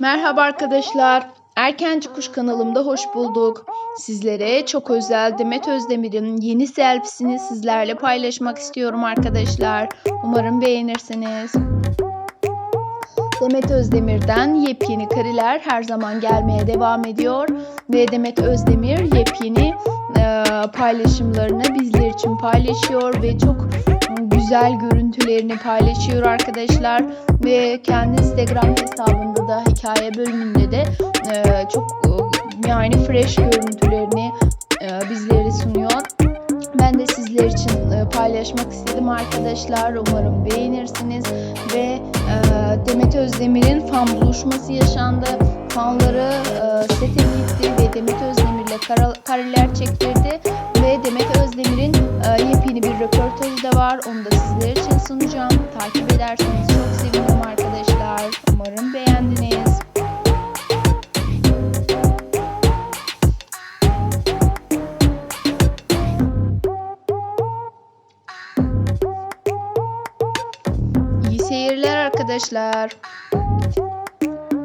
Merhaba arkadaşlar. Erkenci Kuş kanalımda hoş bulduk. Sizlere çok özel Demet Özdemir'in yeni selfiesini sizlerle paylaşmak istiyorum arkadaşlar. Umarım beğenirsiniz. Demet Özdemir'den yepyeni kariler her zaman gelmeye devam ediyor. Ve Demet Özdemir yepyeni e, paylaşımlarını bizler için paylaşıyor ve çok güzel görüntülerini paylaşıyor arkadaşlar ve kendi Instagram hesabında da hikaye bölümünde de e, çok e, yani fresh görüntülerini e, bizlere sunuyor. Ben de sizler için e, paylaşmak istedim arkadaşlar. Umarım beğenirsiniz ve e, Demet Özdemir'in fan buluşması yaşandı. Fanları e, sete gitti ve Demet Özdemir'le kareler çektirdi ve Demet bir da var. Onu da sizler için sunacağım. Takip ederseniz çok sevinirim arkadaşlar. Umarım beğendiniz. İyi seyirler arkadaşlar.